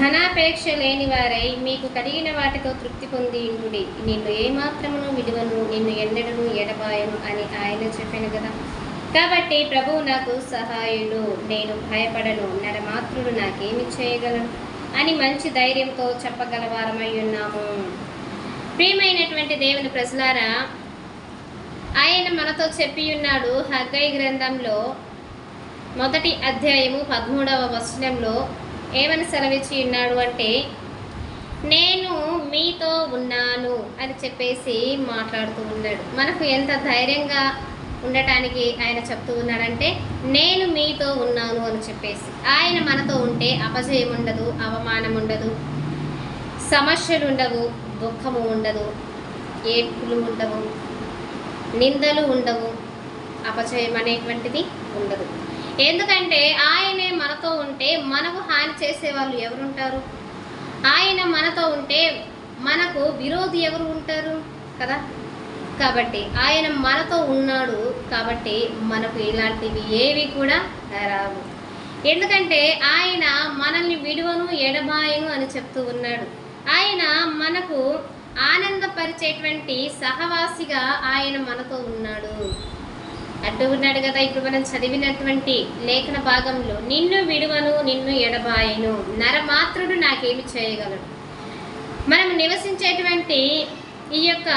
ధనాపేక్ష లేని వారై మీకు కలిగిన వాటితో తృప్తి పొంది ఇంటుడి నిన్ను ఏమాత్రమును విలువను నిన్ను ఎన్నడను ఎడబాయను అని ఆయన చెప్పాను కదా. కాబట్టి ప్రభువు నాకు సహాయుడు నేను భయపడను నరమాత్రుడు నాకేమి చేయగలను అని మంచి ధైర్యంతో చెప్పగలవారమై ఉన్నాము. ప్రియమైనటువంటి దేవుని ప్రజలారా ఆయన మనతో చెప్పి ఉన్నాడు హగ్గై గ్రంథంలో మొదటి అధ్యాయము పదమూడవ వచనంలో ఏమని సెలవిచ్చి ఉన్నాడు అంటే నేను మీతో ఉన్నాను అని చెప్పేసి మాట్లాడుతూ ఉన్నాడు. మనకు ఎంత ధైర్యంగా ఉండటానికి ఆయన చెప్తూ ఉన్నాడంటే నేను మీతో ఉన్నాను అని చెప్పేసి. ఆయన మనతో ఉంటే అపజయం ఉండదు అవమానం ఉండదు సమస్యలు ఉండవు దుఃఖము ఉండదు ఏడ్పులు ఉండవు నిందలు ఉండవు అపజయం అనేటువంటిది ఉండదు. ఎందుకంటే ఆయనే మనతో ఉంటే మనకు హాని చేసే వాళ్ళు ఎవరుంటారు? ఆయన మనతో ఉంటే మనకు విరోధి ఎవరు ఉంటారు? కదా? కాబట్టి ఆయన మనతో ఉన్నాడు కాబట్టి మనకు ఇలాంటివి ఏవి కూడా రావు. ఎందుకంటే ఆయన మనల్ని విడువను ఎడబాయను అని చెప్తూ ఉన్నాడు. ఆయన మనకు ఆనందపరిచేటువంటి సహవాసిగా ఆయన మనతో ఉన్నాడు. అడ్డు ఉన్నాడు కదా ఇప్పుడు మనం చదివినటువంటి లేఖన భాగంలో నిన్ను విడువను నిన్ను ఎడబాయను నరమాత్రుడు నాకేమి చేయగలడు? మనం నివసించేటువంటి ఈ యొక్క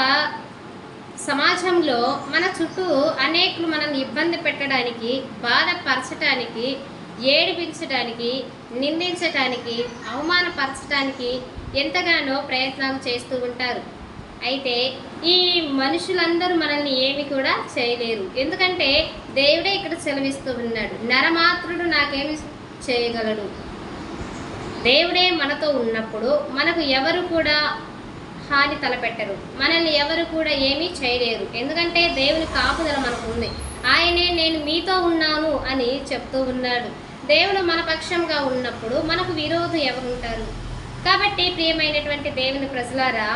సమాజంలో మన చుట్టూ అనేకులు మనం ఇబ్బంది పెట్టడానికి బాధపరచడానికి ఏడిపించడానికి నిందించడానికి అవమానపరచడానికి ఎంతగానో ప్రయత్నాలు చేస్తూ ఉంటారు. అయితే ఈ మనుషులందరూ మనల్ని ఏమి కూడా చేయలేరు. ఎందుకంటే దేవుడే ఇక్కడ సెలవిస్తూ ఉన్నాడు నరమాత్రుడు నాకేమి చేయగలడు. దేవుడే మనతో ఉన్నప్పుడు మనకు ఎవరు కూడా హాని తలపెట్టరు మనల్ని ఎవరు కూడా ఏమీ చేయలేరు. ఎందుకంటే దేవుని కాపుదల మనకు ఉంది. ఆయనే నేను మీతో ఉన్నాను అని చెప్తూ ఉన్నాడు. దేవుడు మన పక్షంగా ఉన్నప్పుడు మనకు విరోధం ఎవరుంటారు? కాబట్టి ప్రియమైనటువంటి దేవుని ప్రజలారా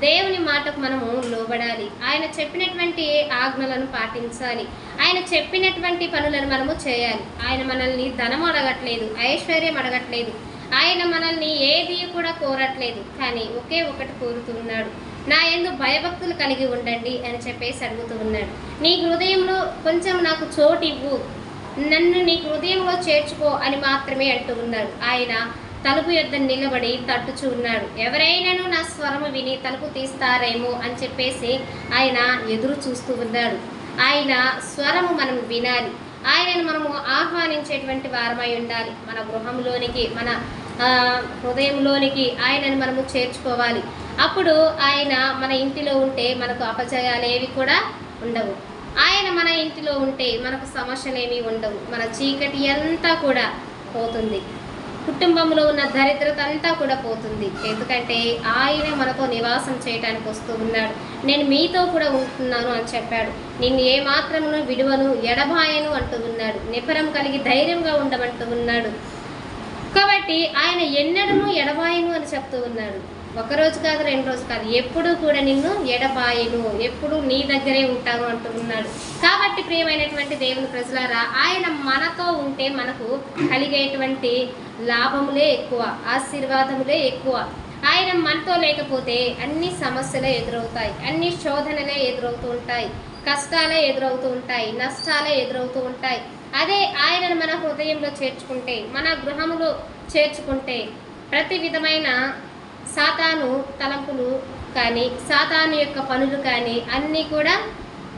దేవుని మాటకు మనము లోబడాలి. ఆయన చెప్పినటువంటి ఆజ్ఞలను పాటించాలి. ఆయన చెప్పినటువంటి పనులను మనము చేయాలి. ఆయన మనల్ని ధనం అడగట్లేదు ఐశ్వర్యం అడగట్లేదు. ఆయన మనల్ని ఏది కూడా కోరట్లేదు కానీ ఒకే ఒకటి కోరుతున్నాడు నా ఎందు భయభక్తులు కలిగి ఉండండి అని చెప్పేసి అడుగుతూ ఉన్నాడు. నీ హృదయంలో కొంచెం నాకు చోటు ఇవ్వు. నన్ను నీ హృదయంలో చేర్చుకో అని మాత్రమే అంటూ ఉన్నాడు. ఆయన తలుపు యొద్ద నిలబడి తట్టుచూ ఉన్నాడు ఎవరైనాను నా స్వరము విని తలుపు తీస్తారేమో అని చెప్పేసి ఆయన ఎదురు చూస్తూ ఉన్నాడు. ఆయన స్వరము మనం వినాలి. ఆయనను మనము ఆహ్వానించేటువంటి వారమై ఉండాలి. మన గృహంలోనికి మన హృదయంలోనికి ఆయనను మనము చేర్చుకోవాలి. అప్పుడు ఆయన మన ఇంటిలో ఉంటే మనకు అపజయాలు ఏవి కూడా ఉండవు. ఆయన మన ఇంటిలో ఉంటే మనకు సమస్యలు ఏమీ ఉండవు. మన చీకటి అంతా కూడా పోతుంది. కుటుంబంలో ఉన్న దరిద్రత అంతా కూడా పోతుంది. ఎందుకంటే ఆయన మనతో నివాసం చేయడానికి వస్తూ ఉన్నాడు. నేను మీతో కూడా ఉంటున్నాను అని చెప్పాడు. నిన్ను ఏ మాత్రమును విడువను ఎడబాయను అంటూ ఉన్నాడు. నిపరం కలిగి ధైర్యంగా ఉండమంటూ ఉన్నాడు. కాబట్టి ఆయన ఎన్నడను ఎడబాయను అని చెప్తూ ఉన్నాడు. ఒక రోజు కాదు రెండు రోజు కాదు ఎప్పుడు కూడా నిన్ను ఎడబాయను ఎప్పుడు నీ దగ్గరే ఉంటాను అంటూ ఉన్నాడు. కాబట్టి ప్రియమైనటువంటి దేవుని ప్రజలారా ఆయన మనతో ఉంటే మనకు కలిగేటువంటి లాభములే ఎక్కువ ఆశీర్వాదములే ఎక్కువ. ఆయన మనతో లేకపోతే అన్ని సమస్యలే ఎదురవుతాయి అన్ని శోధనలే ఎదురవుతూ ఉంటాయి కష్టాలే ఎదురవుతూ ఉంటాయి నష్టాలే ఎదురవుతూ ఉంటాయి. అదే ఆయనను మన హృదయంలో చేర్చుకుంటే మన గృహములో చేర్చుకుంటే ప్రతి విధమైన సాతాను తలంపులు కానీ సాతాను యొక్క పనులు కానీ అన్నీ కూడా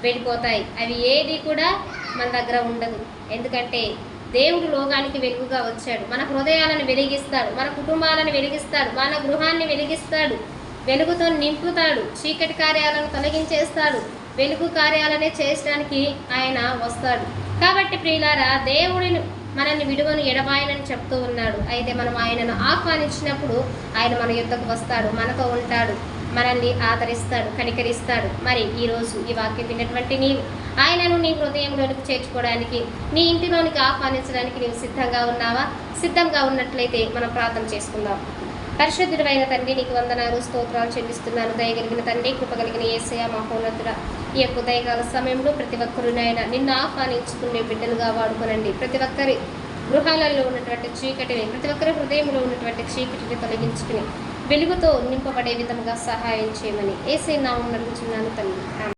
వెళ్ళిపోతాయి. అవి ఏది కూడా మన దగ్గర ఉండదు. ఎందుకంటే దేవుడు లోకానికి వెలుగుగా వచ్చాడు. మన హృదయాలను వెలిగిస్తాడు. మన కుటుంబాలను వెలిగిస్తాడు. మన గృహాన్ని వెలిగిస్తాడు. వెలుగుతో నింపుతాడు. చీకటి కార్యాలను తొలగించేస్తాడు. వెలుగు కార్యాలనే చేయడానికి ఆయన వస్తాడు. కాబట్టి ప్రియులారా దేవుడిని మనల్ని విడువను ఎడబాయనని చెప్తూ ఉన్నాడు. అయితే మనం ఆయనను ఆహ్వానించినప్పుడు ఆయన మన యుద్ధకు వస్తాడు మనతో ఉంటాడు మనల్ని ఆదరిస్తాడు కనికరిస్తాడు. మరి ఈరోజు ఈ వాక్యం విన్నటువంటి నీవు ఆయనను నీ హృదయంలోనికి చేర్చుకోవడానికి నీ ఇంటిలోనికి ఆహ్వానించడానికి నీవు సిద్ధంగా ఉన్నావా? సిద్ధంగా ఉన్నట్లయితే మనం ప్రార్థన చేసుకుందాం. పరిశుద్ధుడమైన తండ్రి నీకు వందనాలు స్తోత్రాలు చెల్లిస్తున్నాను. దయగలిగిన తండ్రి కృపగలిగిన ఏసయ మహోన్నతుడ ఈ యొక్క ఉదయకాల సమయంలో ప్రతి ఒక్కరు నాయన నిన్ను ఆహ్వానించుకునే బిడ్డలుగా వాడుకోనండి. ప్రతి ఒక్కరి గృహాలలో ఉన్నటువంటి చీకటిని ప్రతి ఒక్కరి హృదయంలో ఉన్నటువంటి చీకటిని తొలగించుకుని వెలుగుతో నింపబడే విధంగా సహాయం చేయమని ఏసై నామం నడుచున్నాను తల్లి